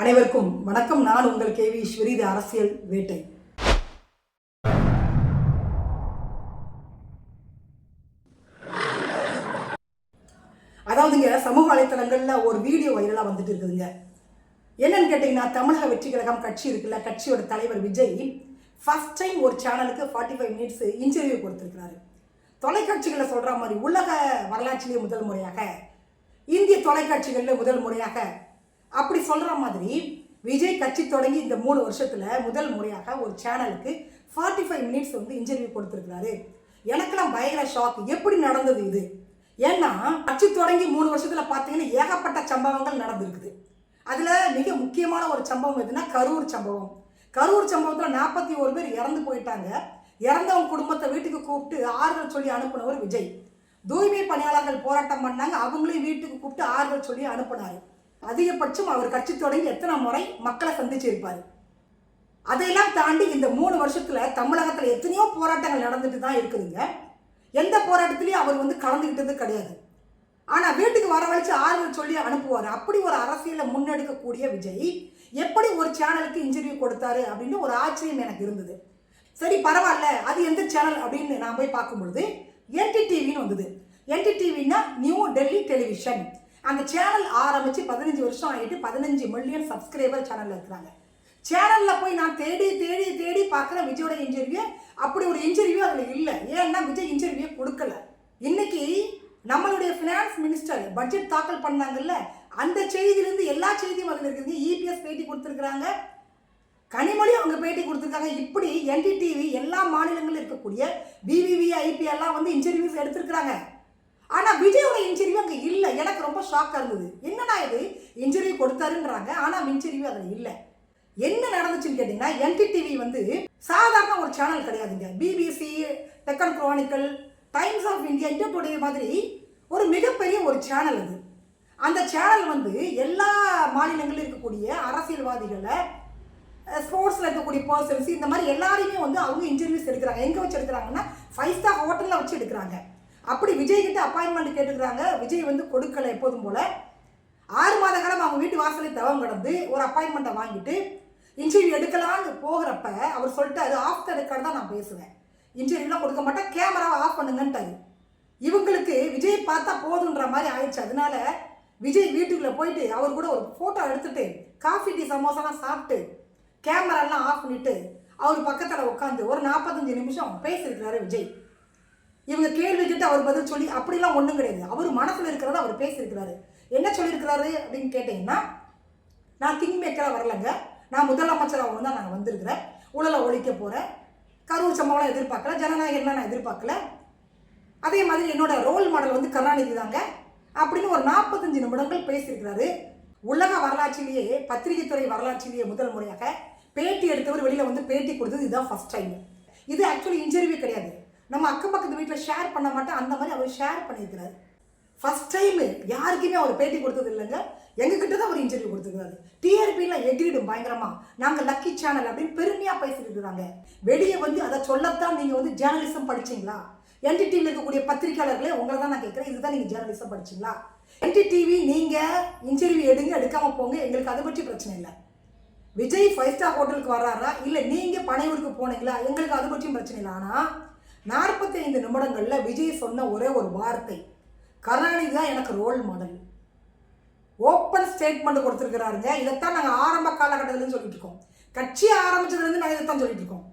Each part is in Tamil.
அனைவருக்கும் வணக்கம். நான் உங்கள் கேவி ஈஸ்வரி இது அரசியல் வேட்டை. அதாவதுங்க சமூக வலைத்தளங்களில் ஒரு வீடியோ வைரலாக வந்துட்டு இருக்குதுங்க. என்னன்னு கேட்டிங்கன்னா தமிழக வெற்றி கழகம் கட்சி இருக்குல்ல கட்சியோட தலைவர் விஜய் ஃபஸ்ட் டைம் ஒரு சேனலுக்கு ஃபார்ட்டி ஃபைவ் மினிட்ஸ் இன்டர்வியூ கொடுத்துருக்கிறாரு. தொலைக்காட்சிகளில் சொல்கிற மாதிரி உலக வரலாற்றிலேயே முதல் முறையாக இந்திய தொலைக்காட்சிகளில் முதல் முறையாக அப்படி சொல்கிற மாதிரி விஜய் கட்சி தொடங்கி இந்த மூணு வருஷத்தில் முதல் முறையாக ஒரு சேனலுக்கு ஃபார்ட்டி ஃபைவ் மினிட்ஸ் வந்து இன்டர்வியூ கொடுத்துருக்கிறாரு. எனக்கெல்லாம் பயங்கர ஷாக் எப்படி நடந்தது இது? ஏன்னா கட்சி தொடங்கி மூணு வருஷத்தில் பார்த்தீங்கன்னா ஏகப்பட்ட சம்பவங்கள் நடந்திருக்குது. அதில் மிக முக்கியமான ஒரு சம்பவம் எதுனா கரூர் சம்பவம். கரூர் சம்பவத்தில் நாற்பத்தி ஒரு பேர் இறந்து போயிட்டாங்க. இறந்தவங்க குடும்பத்தை வீட்டுக்கு கூப்பிட்டு ஆறுதல் சொல்லி அனுப்பினவர் விஜய். தூய்மை பணியாளர்கள் போராட்டம் பண்ணாங்க. அவங்களையும் வீட்டுக்கு கூப்பிட்டு ஆறுதல் சொல்லி அனுப்பினாரு. அதிகபட்சம் அவர் கட்சி தொடங்கி எத்தனை முறை மக்களை சந்திச்சிருப்பார்? அதையெல்லாம் தாண்டி இந்த மூணு வருஷத்தில் தமிழகத்தில் எத்தனையோ போராட்டங்கள் நடந்துட்டு தான் இருக்குதுங்க. எந்த போராட்டத்திலையும் அவர் வந்து கலந்துக்கிட்டது கிடையாது. ஆனால் வீட்டுக்கு வரவழைச்சு ஆறுதல் சொல்லி அனுப்புவார். அப்படி ஒரு அரசியலை முன்னெடுக்கக்கூடிய விஜய் எப்படி ஒரு சேனலுக்கு இன்டர்வியூ கொடுத்தாரு அப்படின்னு ஒரு ஆச்சரியம் எனக்கு இருந்தது. சரி பரவாயில்ல அது எந்த சேனல் அப்படின்னு நான் போய் பார்க்கும்பொழுது என்டிடிவின்னு வந்தது. என்டிடிவின்னா நியூ டெல்லி டெலிவிஷன் அந்த சேனல் ஆரம்பித்து பதினஞ்சு வருஷம் ஆகிட்டு பதினஞ்சு மில்லியன் சப்ஸ்கிரைபர் சேனலில் இருக்கிறாங்க. சேனலில் போய் நான் தேடி தேடி தேடி பார்க்குற விஜயோட இன்டர்வியூ அப்படி ஒரு இன்டர்வியூ அதில் இல்லை. ஏன்னா விஜய் இன்டர்வியூ கொடுக்கல. இன்னைக்கு நம்மளுடைய ஃபினான்ஸ் மினிஸ்டர் பட்ஜெட் தாக்கல் பண்ணாங்கல்ல அந்த செய்தியிலேருந்து எல்லா செய்தியும் அதில் இருக்குது. இபிஎஸ் பேட்டி கொடுத்துருக்குறாங்க. கனிமொழி அவங்க பேட்டி கொடுத்துருக்காங்க. இப்படி என்டிடிவி எல்லா மாநிலங்களும் இருக்கக்கூடிய பிவிவி ஐபி எல்லாம் வந்து இன்டர்வியூஸ் எடுத்திருக்கிறாங்க. ஆனால் விஜயோட இன்டர்வியூ அங்கே இல்லை. எனக்கு ரொம்ப ஷாக்காக இருந்தது. என்னடா இது? இன்டர்வியூ கொடுத்தாருன்றாங்க ஆனால் இன்டர்வியூ அதில் இல்லை. என்ன நடந்துச்சுன்னு கேட்டிங்கன்னா என்டிடிவி வந்து சாதாரண ஒரு சேனல் கிடையாதுங்க. BBC Deccan Chronicle Times of India India மாதிரி ஒரு மிகப்பெரிய ஒரு சேனல் அது. அந்த சேனல் வந்து எல்லா மாநிலங்களிலும் இருக்கக்கூடிய அரசியல்வாதிகளை ஸ்போர்ட்ஸில் இருக்கக்கூடிய பர்சன்ஸ் இந்த மாதிரி எல்லாரையுமே வந்து அவங்க இன்டர்வியூஸ் எடுக்கிறாங்க. எங்கே வச்சு எடுக்கிறாங்கன்னா ஃபைவ் ஸ்டார் ஹோட்டலில் வச்சு எடுக்கிறாங்க. அப்படி விஜய் கிட்ட அப்பாயின்மெண்ட் கேட்டுக்கிறாங்க. விஜய் வந்து கொடுக்கல எப்போதும் போல. ஆறு மாத காலம் அவங்க வீட்டு வாசலில் தவம் கடந்து ஒரு அப்பாயின்மெண்ட்டை வாங்கிட்டு இன்டர்வியூ எடுக்கலான்னு போகிறப்ப அவர் சொல்லிட்டாரு ஆஃப் த ரெக்கார்டு தான் நான் பேசுவேன். இன்டர்வியூலாம் கொடுக்க மாட்டேன். கேமராவை ஆஃப் பண்ணுங்கன்ட்டாரு. இவங்களுக்கு விஜய் பார்த்தா போதுன்ற மாதிரி ஆயிடுச்சு. அதனால விஜய் வீட்டுக்குள்ளே போயிட்டு அவர் கூட ஒரு ஃபோட்டோ எடுத்துட்டு காஃபி டீ சமோசாலாம் சாப்பிட்டு கேமராலாம் ஆஃப் பண்ணிட்டு அவர் பக்கத்தில் உட்காந்து ஒரு நாற்பத்தஞ்சு நிமிஷம் பேசியிருக்கிறாரு விஜய். இவங்க கேள்வி கேட்டு அவர் பதில் சொல்லி அப்படிலாம் ஒன்றும் கிடையாது. அவர் மனசில் இருக்கிறத அவர் பேசியிருக்கிறாரு. என்ன சொல்லியிருக்கிறாரு அப்படின்னு கேட்டிங்கன்னா நான் கிங் மேக்கராக வரலங்க. நான் முதலமைச்சராக தான் நான் வந்திருக்கிறேன். ஊழலை ஒழிக்க போகிறேன் கரூர் சம்பவம்லாம் எதிர்பார்க்கல. ஜனநாயகம்லாம் நான் எதிர்பார்க்கல. அதே மாதிரி என்னோட ரோல் மாடல் வந்து கருணாநிதி தாங்க. அப்படின்னு ஒரு நாற்பத்தஞ்சு நிமிடங்கள் பேசியிருக்கிறாரு. உலக வரலாற்றிலேயே பத்திரிகை துறை வரலாற்றிலேயே முதல் முறையாக பேட்டி எடுத்தவர் வெளியில் வந்து பேட்டி கொடுத்தது இதுதான் ஃபர்ஸ்ட் டைம் இது ஆக்சுவலி இன்டர்வியூ கிடையாது. நம்ம அக்கம் பக்கத்து வீட்டில் ஷேர் பண்ண மாட்டோம் அந்த மாதிரி அவர் ஷேர் பண்ணியிருக்கிறாரு. ஃபஸ்ட் டைமு யாருக்குமே அவர் பேட்டி கொடுத்தது இல்லைங்க. எங்ககிட்ட தான் அவர் இன்டர்வியூ கொடுத்துருக்காரு டிஆர்பியில் எகிரிடும் பயங்கரமா. நாங்கள் லக்கி சேனல் அப்படின்னு பெருமையாக பேசிட்டு வெளியே வந்து அதை சொல்லத்தான் நீங்கள் வந்து ஜேர்னலிசம் படிச்சீங்களா? என்டிடிவியில் இருக்கக்கூடிய பத்திரிகையாளர்களே உங்களை தான் நான் கேட்குறேன். இதுதான் நீங்கள் ஜேர்னலிசம் படிச்சீங்களா? என்டிடிவி நீங்கள் இன்டர்வியூ எடுங்க எடுக்காமல் போங்க. எங்களுக்கு அதை பற்றி பிரச்சனை இல்லை. விஜய் ஃபைவ் ஸ்டார் ஹோட்டலுக்கு வர்றாரா? இல்லை நீங்கள் பனையூருக்கு போனீங்களா? எங்களுக்கு அதை பற்றியும் பிரச்சனை இல்லை. ஆனால் நாற்பத்தி ஐந்து நிமிடங்களில் விஜய் சொன்ன ஒரே ஒரு வார்த்தை கருணாநிதி தான் எனக்கு ரோல் மாடல் ஓப்பன் ஸ்டேட்மெண்ட் கொடுத்துருக்கிறாருங்க. இதைத்தான் நாங்கள் ஆரம்ப காலகட்டத்திலேருந்து சொல்லிட்டு இருக்கோம். கட்சி ஆரம்பிச்சதுலேருந்து நாங்கள் இதைத்தான் சொல்லிட்டு இருக்கோம்.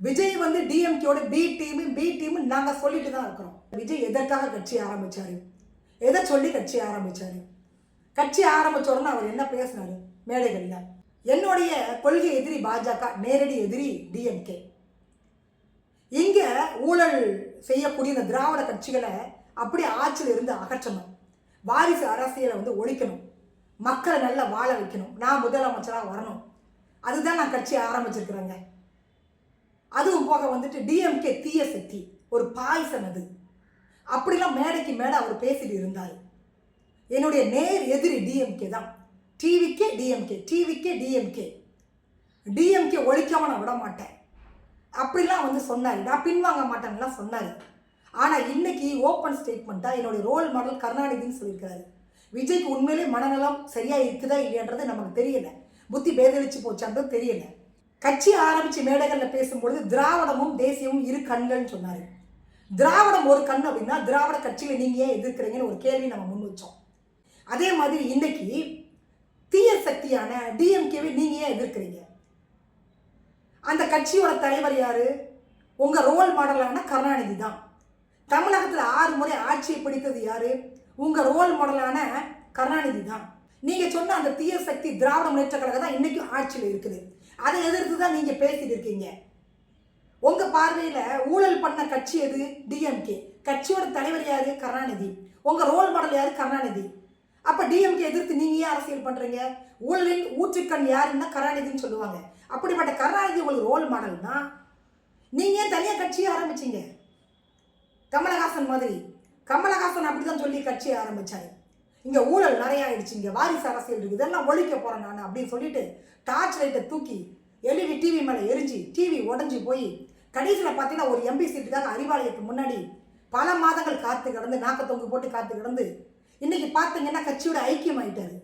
விஜய் வந்து டிஎம்கேயோட பி டீம் பி டீம் நாங்கள் சொல்லிட்டு தான் இருக்கிறோம். விஜய் எதற்காக கட்சி ஆரம்பிச்சாரு? எதை சொல்லி கட்சி ஆரம்பித்தார் கட்சி ஆரம்பிச்ச உடனே அவர் என்ன பேசினார்? மேடைகளில். என்னுடைய கொள்கை எதிரி பாஜக நேரடி எதிரி டிஎம்கே இங்கே ஊழல் செய்யக்கூடிய இந்த திராவிட கட்சிகளை அப்படி ஆட்சியில் இருந்து அகற்றணும். வாரிசு அரசியலை வந்து ஒழிக்கணும். மக்களை நல்லா வாழ வைக்கணும். நான் முதலமைச்சராக வரணும். அதுதான் நான் கட்சி ஆரம்பிச்சிருக்கிறேங்க. அதுவும் போக வந்துட்டு டிஎம்கே தீய சக்தி ஒரு பாய்சன் அது. அப்படிலாம் மேடைக்கு மேடை அவர் பேசிட்டு இருந்தார். என்னுடைய நேர் எதிரி டிஎம்கே தான். TVK DMK TVK DMK DMK ஒழிக்காம நான் விட மாட்டேன். அப்படிலாம் வந்து சொன்னார். நான் பின்வாங்க மாட்டேன்லாம் சொன்னார். ஆனால் இன்னைக்கு ஓப்பன் ஸ்டேட்மெண்ட்டாக என்னுடைய ரோல் மாடல் கருணாநிதின்னு சொல்லியிருக்காரு விஜய்க்கு உண்மையிலே மனநலம் சரியாக இருக்குதா இல்லையன்றது நமக்கு தெரியல. புத்தி பேதளிச்சு போச்சான்றது தெரியல. கட்சி ஆரம்பித்து மேடைகளில் பேசும்பொழுது திராவிடமும் தேசியமும் இரு கண்கள்னு சொன்னார். திராவிடம் ஒரு கண் அப்படின்னா திராவிட கட்சியில் நீங்கள் ஏன் எதிர்க்கிறீங்கன்னு ஒரு கேள்வி நம்ம முன் வச்சோம். அதே மாதிரி இன்னைக்கு தீய சக்தியான டிஎம்கேவை நீங்கள் ஏன் எதிர்க்கிறீங்க? அந்த கட்சியோட தலைவர் யார்? உங்கள் ரோல் மாடலான கருணாநிதி தான். தமிழகத்தில் ஆறு முறை ஆட்சியை பிடித்தது யார்? உங்கள் ரோல் மாடலான கருணாநிதி தான். நீங்கள் சொன்ன அந்த தீய சக்தி திராவிட முன்னேற்ற கழகம் தான் இன்றைக்கும் ஆட்சியில் இருக்குது. அதை எதிர்த்து தான் நீங்கள் பேசிட்டு இருக்கீங்க. உங்கள் பார்வையில் ஊழல் பண்ண கட்சி எது? டிஎம்கே கட்சியோட தலைவர் யாரு? கருணாநிதி. உங்கள் ரோல் மாடல் யார்? கருணாநிதி. அப்போ டிஎம்கே எதிர்த்து நீங்கள் ஏன் அரசியல் பண்ணுறீங்க ஊழலின் ஊற்றுக்கண் யாருன்னா கருணாநிதின்னு சொல்லுவாங்க. அப்படிப்பட்ட கருணாநிதி உங்களுக்கு ரோல் மாடல்னா நீங்கள் ஏன் தனியாக கட்சியை ஆரம்பிச்சீங்க? கமலஹாசன் மாதிரி. கமலஹாசன் அப்படி தான் சொல்லி கட்சியை ஆரம்பிச்சாரு. இங்கே ஊழல் நிறையா ஆயிடுச்சு இங்கே வாரிசு அரசியல் இருக்குது இதெல்லாம் ஒழிக்க போகிறேன் நான் அப்படின்னு சொல்லிட்டு டார்ச் லைட்டை தூக்கி எல்இடி டிவி மேலே எரிஞ்சு டிவி உடஞ்சி போய் கடைசியில் பார்த்தீங்கன்னா ஒரு எம்பி சீட்டுக்காக அறிவாலயத்துக்கு முன்னாடி பல மாதங்கள் காத்து கிடந்து நாக்க தொங்கு போட்டு காத்து கிடந்து இன்னைக்கு பார்த்தீங்கன்னா கட்சியோட ஐக்கியம் ஆயிட்டாரு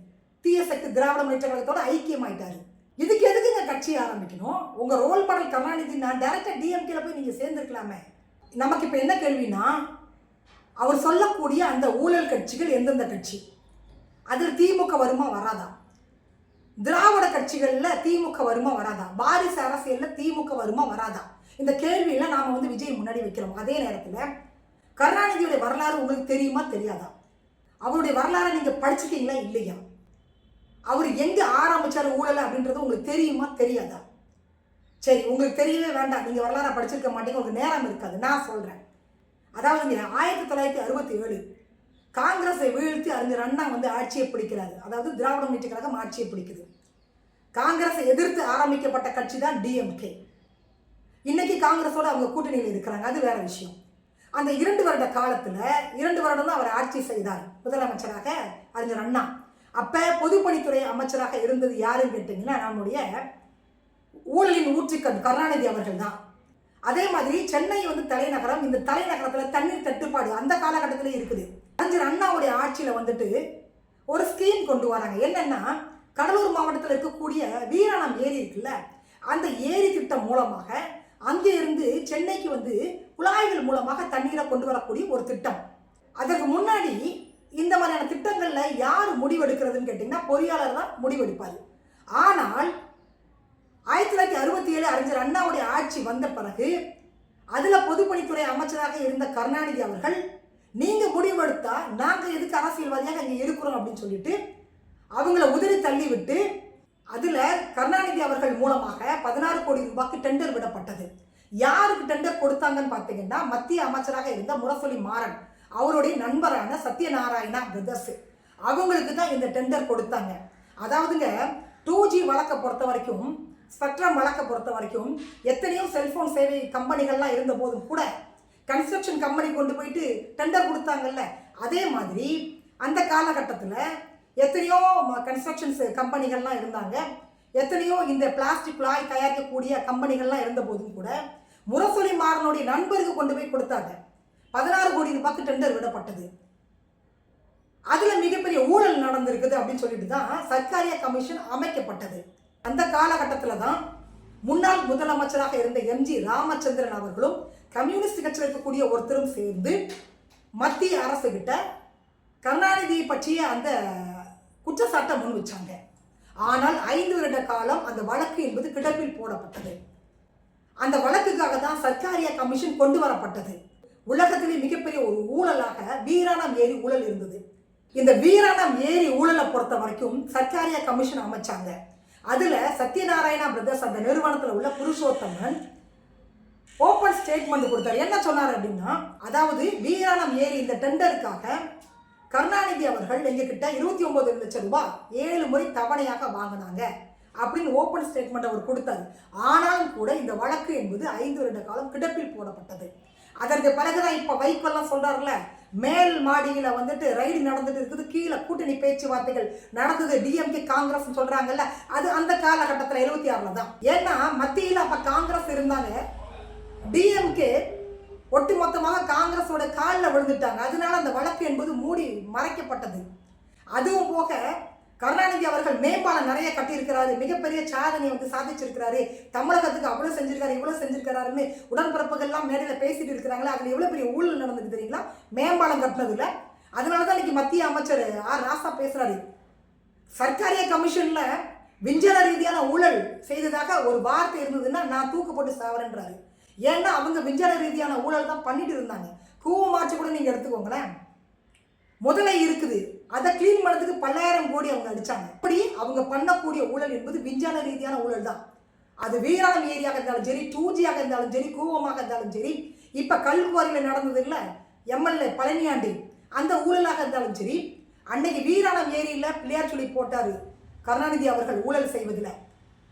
தீய சக்தி திராவிட முன்னேற்ற கழகத்தோட ஐக்கியம் ஆயிட்டாரு இதுக்கு எதுக்குங்க கட்சி ஆரம்பிக்கணும். உங்க ரோல் மாடல் கருணாநிதி நான் டேரக்டா டிஎம்கேல போய் நீங்க சேர்ந்துருக்கலாமே. நமக்கு இப்போ என்ன கேள்வினா அவர் சொல்லக்கூடிய அந்த ஊழல் கட்சிகள் எந்தெந்த கட்சி? அதில் திமுக வருமா வராதா? திராவிட கட்சிகளில் திமுக வருமா வராதா? வாரிசு அரசியலில் திமுக வருமா வராதா? இந்த கேள்வியில நாம வந்து விஜய் முன்னாடி வைக்கிறோம். அதே நேரத்தில் கருணாநிதியுடைய வரலாறு உங்களுக்கு தெரியுமா தெரியாதா? அவருடைய வரலாறை நீங்க படிச்சிட்டீங்களா இல்லையா? அவர் எங்கே ஆரம்பித்தார் ஊழல் அப்படின்றது உங்களுக்கு தெரியுமா? தெரியாதா? சரி உங்களுக்கு தெரியவே வேண்டாம். நீங்கள் வரலாறை படிச்சிருக்க மாட்டீங்க. உங்களுக்கு நேரம் இருக்காது. நான் சொல்கிறேன் அதாவது ஆயிரத்தி தொள்ளாயிரத்தி அறுபத்தி ஏழு காங்கிரஸை வீழ்த்தி அறிஞர் அண்ணா வந்து ஆட்சியை பிடிக்கிறாரு. அதாவது திராவிட முன்னேற்ற கழகம் ஆட்சியை பிடிக்குது. காங்கிரஸை எதிர்த்து ஆரம்பிக்கப்பட்ட கட்சி தான் டிஎம்கே இன்னைக்கு காங்கிரஸோட அவங்க கூட்டணியில் இருக்கிறாங்க. அது வேற விஷயம். அந்த இரண்டு வருட காலத்தில் இரண்டு வருடம் தான் அவர் ஆட்சி செய்தார் முதலமைச்சராக அறிஞர் அண்ணா. அப்போ பொதுப்பணித்துறை அமைச்சராக இருந்தது யாருன்னு கேட்டிங்கன்னா நம்முடைய ஊழலின் ஊற்றுக்கண் கருணாநிதி அவர்கள் தான் அதே மாதிரி சென்னை வந்து தலைநகரம் இந்த தலைநகரத்தில் தண்ணீர் தட்டுப்பாடு அந்த காலகட்டத்திலே இருக்குது. அறிஞர் அண்ணாவுடைய ஆட்சியில் வந்துட்டு ஒரு ஸ்கீம் கொண்டு வராங்க. என்னென்னா கடலூர் மாவட்டத்தில் இருக்கக்கூடிய வீராணம் ஏரி இருக்குல்ல அந்த ஏரி திட்டம் மூலமாக அங்கே இருந்து சென்னைக்கு வந்து குழாய்கள் மூலமாக தண்ணீரை கொண்டு வரக்கூடிய ஒரு திட்டம். அதற்கு முன்னாடி இந்த மாதிரியான திட்டங்களில் யார் முடிவெடுக்கிறதுன்னு கேட்டிங்கன்னா பொறியாளர் தான் முடிவெடுப்பார். ஆனால் ஆயிரத்தி தொள்ளாயிரத்தி அறுபத்தி ஏழு அறிஞர் அண்ணாவுடைய ஆட்சி வந்த பிறகு அதில் பொதுப்பணித்துறை அமைச்சராக இருந்த கருணாநிதி அவர்கள் நீங்கள் முடிவெடுத்தா நாங்கள் எதுக்கு அரசியல்வாதியாக இங்கே இருக்கிறோம் அப்படின்னு சொல்லிட்டு அவங்கள உதறி தள்ளிவிட்டு அதில் கருணாநிதி அவர்கள் மூலமாக பதினாறு கோடி ரூபாய்க்கு டெண்டர் விடப்பட்டது. யாருக்கு டெண்டர் கொடுத்தாங்கன்னு பார்த்தீங்கன்னா மத்திய அமைச்சராக இருந்த முரசொலி மாறன். அவருடைய நண்பரான சத்யநாராயணா பிரதர்ஸ் அவங்களுக்கு தான் இந்த டெண்டர் கொடுத்தாங்க. அதாவதுங்க டூ ஜி வழக்கை பொறுத்த வரைக்கும் ஸ்பெக்ட்ரம் வழக்கை பொறுத்த வரைக்கும் எத்தனையோ செல்ஃபோன் சேவை கம்பெனிகள்லாம் இருந்த போதும் கூட கன்ஸ்ட்ரக்ஷன் கம்பெனி கொண்டு போயிட்டு டெண்டர் கொடுத்தாங்கல்ல அதே மாதிரி அந்த காலகட்டத்தில் எத்தனையோ கன்ஸ்ட்ரக்ஷன்ஸ் கம்பெனிகள்லாம் இருந்தாங்க. எத்தனையோ இந்த பிளாஸ்டிக் குழாய் தயாரிக்கக்கூடிய கம்பெனிகள்லாம் இருந்த போதும் கூட முரசொலி மாறனுடைய நண்பருக்கு கொண்டு போய் கொடுத்தாங்க. பதினாறு கோடி ரூபாய்க்கு டெண்டர் விடப்பட்டது. அதில் மிகப்பெரிய ஊழல் நடந்திருக்குது அப்படின்னு சொல்லிட்டு தான் சர்க்காரிய கமிஷன் அமைக்கப்பட்டது. அந்த காலகட்டத்தில் தான் முன்னாள் முதலமைச்சராக இருந்த எம்ஜி ராமச்சந்திரன் அவர்களும் கம்யூனிஸ்ட் கட்சியில் இருக்கக்கூடிய ஒருத்தரும் சேர்ந்து மத்திய அரசு கிட்ட கருணாநிதியை பற்றிய அந்த குற்றச்சாட்டை முன் வச்சாங்க. ஆனால் ஐந்து வருட காலம் அந்த வழக்கு என்பது கிடப்பில் போடப்பட்டது. அந்த வழக்குக்காக தான் சர்க்காரிய கமிஷன் கொண்டு வரப்பட்டது. உலகத்திலே மிகப்பெரிய ஒரு ஊழலாக வீராணம் ஏரி ஊழல் இருந்தது. இந்த வீராணம் ஏரி ஊழலை பொறுத்த வரைக்கும் சர்க்காரிய கமிஷன் அமைச்சாங்க. அதுல சத்யநாராயணா பிரதர்ஸ் அந்த நிறுவனத்தில் உள்ள புருஷோத்தமன் ஓப்பன் ஸ்டேட்மெண்ட் கொடுத்தார். என்ன சொன்னார் அப்படின்னா அதாவது வீராணம் ஏரி இந்த டெண்டருக்காக கருணாநிதி அவர்கள் எங்ககிட்ட இருபத்தி ஒன்பது லட்சம் ரூபாய் ஏழு முறை தவணையாக வாங்கினாங்க அப்படின்னு ஓப்பன் ஸ்டேட்மெண்ட் அவர் கொடுத்தாரு. ஆனாலும் கூட இந்த வழக்கு என்பது ஐந்து வருட காலம் கிடப்பில் போடப்பட்டது. அதற்கு பிறகுதான் இப்போ வைக்கோல்லாம் சொல்கிறார்ல மேல் மாடியில் வந்துட்டு ரைடு நடந்துட்டு இருக்குது கீழே கூட்டணி பேச்சுவார்த்தைகள் நடந்தது டிஎம்கே காங்கிரஸ் சொல்கிறாங்கல்ல அது அந்த காலகட்டத்தில் எழுபத்தி ஆறில் தான். ஏன்னா மத்தியில் அப்போ காங்கிரஸ் இருந்தாங்க டிஎம்கே ஒட்டுமொத்தமாக காங்கிரஸோட காலில் விழுந்துட்டாங்க. அதனால அந்த வழக்கு என்பது மூடி மறைக்கப்பட்டது. அதுவும் போக கருணாநிதி அவர்கள் மேம்பாலம் நிறைய கட்டியிருக்கிறாரு மிகப்பெரிய சாதனை வந்து சாதிச்சிருக்கிறாரு. தமிழகத்துக்கு அவ்வளோ செஞ்சிருக்காரு இவ்வளோ செஞ்சிருக்கிறாருன்னு உடன்பிறப்புகள்லாம் மேடையில் பேசிட்டு இருக்கிறாங்களா அதில் எவ்வளோ பெரிய ஊழல் நடந்தது தெரியுங்களா? மேம்பாலம் கட்டினதுல. அதனால தான் இன்னைக்கு மத்திய அமைச்சர் ஆர் ராசா பேசுறாரு. சர்க்காரிய கமிஷன்ல விஞ்சன ரீதியான ஊழல் செய்ததாக ஒரு வார்த்தை இருந்ததுன்னா நான் தூக்கு போட்டு சாவரன்றாரு ஏன்னா அவங்க விஞ்சன ரீதியான ஊழல் தான் பண்ணிட்டு இருந்தாங்க. கூவமாச்சு கூட நீங்க எடுத்துக்கோங்களேன். முதலை இருக்குது. அதை க்ளீன் பண்ணதுக்கு பல்லாயிரம் கோடி அவங்க அடிச்சாங்க. அப்படி அவங்க பண்ணக்கூடிய ஊழல் என்பது விஞ்ஞான ரீதியான ஊழல் தான். அது வீராணம் ஏரியாக இருந்தாலும் சரி டூஜியாக இருந்தாலும் சரி கூவமாக இருந்தாலும் சரி இப்போ கல்குவாரியில் நடந்தது இல்லை எம்எல்ஏ பழனியாண்டி. அந்த ஊழலாக இருந்தாலும் சரி அன்னைக்கு வீராணம் ஏரியில் பிள்ளையார் சொல்லி போட்டார் கருணாநிதி அவர்கள் ஊழல் செய்வதில்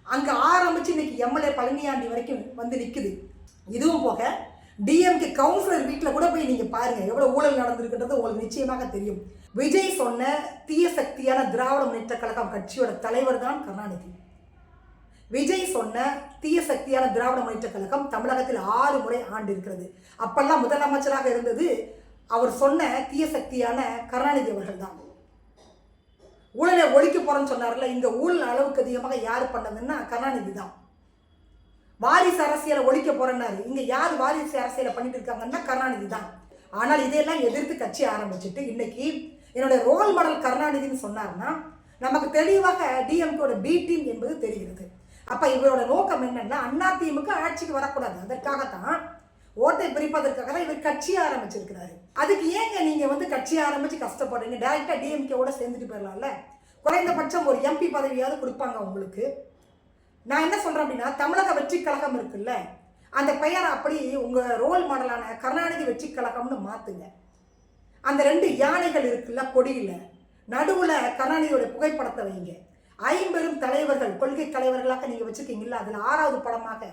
அங்கே ஆரம்பித்து இன்னைக்கு எம்எல்ஏ பழனியாண்டி வரைக்கும் வந்து நிற்குது இதுவும் போக டிஎம்கே கவுன்சிலர் வீட்டில் கூட போய் நீங்கள் பாருங்கள் எவ்வளோ ஊழல் நடந்திருக்குன்றது உங்களுக்கு நிச்சயமாக தெரியும். விஜய் சொன்ன தீய சக்தியான திராவிட முன்னேற்ற கழகம் கட்சியோட தலைவர் தான் கருணாநிதி. விஜய் சொன்ன தீய சக்தியான திராவிட முன்னேற்ற கழகம் தமிழகத்தில் ஆறு முறை ஆண்டு இருக்கிறது. அப்பெல்லாம் முதலமைச்சராக இருந்தது அவர் சொன்ன தீய சக்தியான கருணாநிதி அவர்கள் தான். ஊழலை ஒழிக்க போறேன்னு சொன்னார்ல இந்த ஊழல் அளவுக்கு அதிகமாக யார் பண்ணதுன்னா கருணாநிதி தான். வாரிசு அரசியலை ஒழிக்க போறேன்னாரு. இங்க யார் வாரிசு அரசியலை பண்ணிட்டு இருக்காங்கன்னா கருணாநிதி தான். ஆனால் இதையெல்லாம் எதிர்த்து கட்சி ஆரம்பிச்சுட்டு இன்னைக்கு என்னுடைய ரோல் மாடல் கருணாநிதின்னு சொன்னார்னா நமக்கு தெளிவாக டிஎம்கேட பி டீம் என்பது தெரிகிறது. அப்போ இவரோட நோக்கம் என்னன்னா அதிமுக ஆட்சிக்கு வரக்கூடாது. அதற்காகத்தான் ஓட்டை பிரிப்பதற்காக தான் இவர் கட்சியை ஆரம்பிச்சிருக்கிறாரு. அதுக்கு ஏங்க நீங்கள் வந்து கட்சியை ஆரம்பித்து கஷ்டப்படுறீங்க? டைரெக்டாக டிஎம்கேவோட சேர்ந்துட்டு போயிடலாம்ல? குறைந்தபட்சம் ஒரு எம்பி பதவியாவது கொடுப்பாங்க உங்களுக்கு. நான் என்ன சொல்கிறேன் அப்படின்னா தமிழக வெற்றி கழகம் இருக்குல்ல அந்த பெயரை அப்படி உங்கள் ரோல் மாடலான கருணாநிதி வெற்றி கழகம்னு மாற்றுங்க அந்த ரெண்டு யானைகள் இருக்குல்ல கொடியில். நடுவில் கருணாநிதியோட புகைப்படத்தை வைங்க. ஐம்பெரும் தலைவர்கள் கொள்கை தலைவர்களாக நீங்கள் வச்சிருக்கீங்கல்ல அதில் ஆறாவது படமாக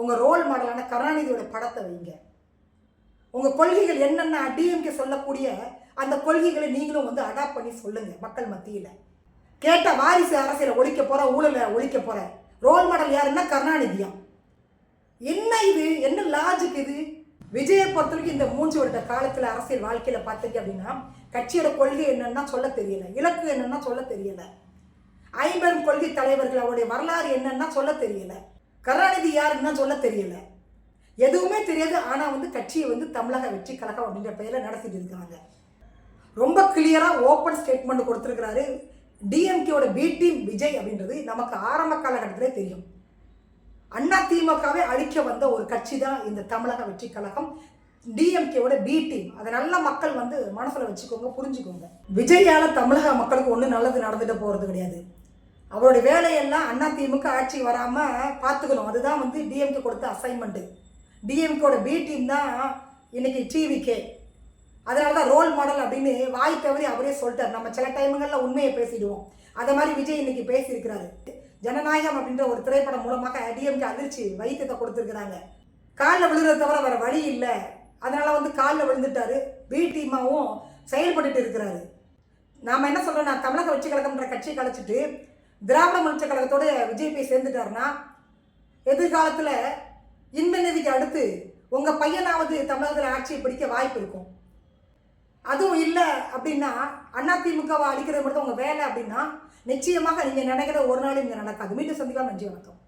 உங்கள் ரோல் மாடலான கருணாநிதியோட படத்தை வைங்க. உங்கள் கொள்கைகள் என்னென்ன டிஎம்கே சொல்லக்கூடிய அந்த கொள்கைகளை நீங்களும் வந்து அடாப்ட் பண்ணி சொல்லுங்கள் மக்கள் மத்தியில். கேட்ட வாரிசு அரசியலை ஒழிக்க போகிற ஊழலை ஒழிக்க போகிற ரோல் மாடல் யாருன்னா கருணாநிதியா. என்ன இது? என்ன லாஜிக் இது? விஜயை பொறுத்தவரைக்கும் இந்த மூன்று வருட காலத்தில் அரசியல் வாழ்க்கையில் பார்த்தீங்க அப்படின்னா கட்சியோட கொள்கை என்னன்னா சொல்ல தெரியல. இலக்கு என்னன்னா சொல்ல தெரியல. ஐம்பெரும் கொள்கை தலைவர்கள் அவருடைய வரலாறு என்னன்னா சொல்ல தெரியல. கருணாநிதி யாருன்னா சொல்ல தெரியல. எதுவுமே தெரியாது. ஆனால் வந்து கட்சியை வந்து தமிழக வெற்றி கழகம் அப்படின்ற பெயரில் நடத்திட்டு இருக்காங்க. ரொம்ப கிளியராக ஓப்பன் ஸ்டேட்மெண்ட் கொடுத்துருக்கிறாரு. டிஎம்கேவோட பி டீம் விஜய் அப்படின்றது நமக்கு ஆரம்ப காலகட்டத்திலே தெரியும். அண்ணா திமுகவை அழிக்க வந்த ஒரு கட்சி தான் இந்த தமிழக வெற்றி கழகம். டிஎம்கேவோட பி டீம் அதை நல்ல மக்கள் வந்து மனசில் வச்சுக்கோங்க புரிஞ்சுக்கோங்க. விஜயால தமிழக மக்களுக்கு ஒன்றும் நல்லது நடந்துட்டு போகிறது கிடையாது. அவருடைய வேலையெல்லாம் அண்ணா திமுக ஆட்சி வராமல் பார்த்துக்கணும். அதுதான் வந்து டிஎம்கே கொடுத்த அசைன்மெண்ட்டு டிஎம்கேவோட பி டீம் தான் இன்னைக்கு டிவிகே அதனால தான் ரோல் மாடல் அப்படின்னு வாய் தவறி அவரே சொல்லிட்டார். நம்ம சில டைமுங்களில் உண்மையை பேசிடுவோம். அதை மாதிரி விஜய் இன்னைக்கு பேசியிருக்கிறாரு. ஜனநாயகம் அப்படின்ற ஒரு திரைப்படம் மூலமாக டிஎம்கே அதிர்ச்சி வைத்தியத்தை கொடுத்துருக்குறாங்க. காலில் விழுகிறத தவிர வேறு வழி இல்லை. அதனால் வந்து காலில் விழுந்துட்டாரு. பி டீமாவும் செயல்பட்டுட்டு இருக்கிறாரு. நாம் என்ன சொல்கிறோம் நான் தமிழக வெற்றி கழகம்ன்ற கட்சியை கழிச்சிட்டு திராவிட முன்னேற்ற கழகத்தோட விஜய் போய் சேர்ந்துட்டாருன்னா எதிர்காலத்தில் இன்ப நிதிக்கு அடுத்து உங்கள் பையனாவது தமிழகத்தில் ஆட்சியை பிடிக்க வாய்ப்பு இருக்கும். அதுவும் இல்லை அப்படின்னா அதிமுகவை அழிக்கிறது மட்டும் உங்கள் வேலை அப்படின்னா நிச்சயமாக நீங்கள் நினைக்கிற ஒரு நாள் இங்கே நடக்காது. மீண்டும் சந்திக்கலாம். நன்றி வணக்கம்.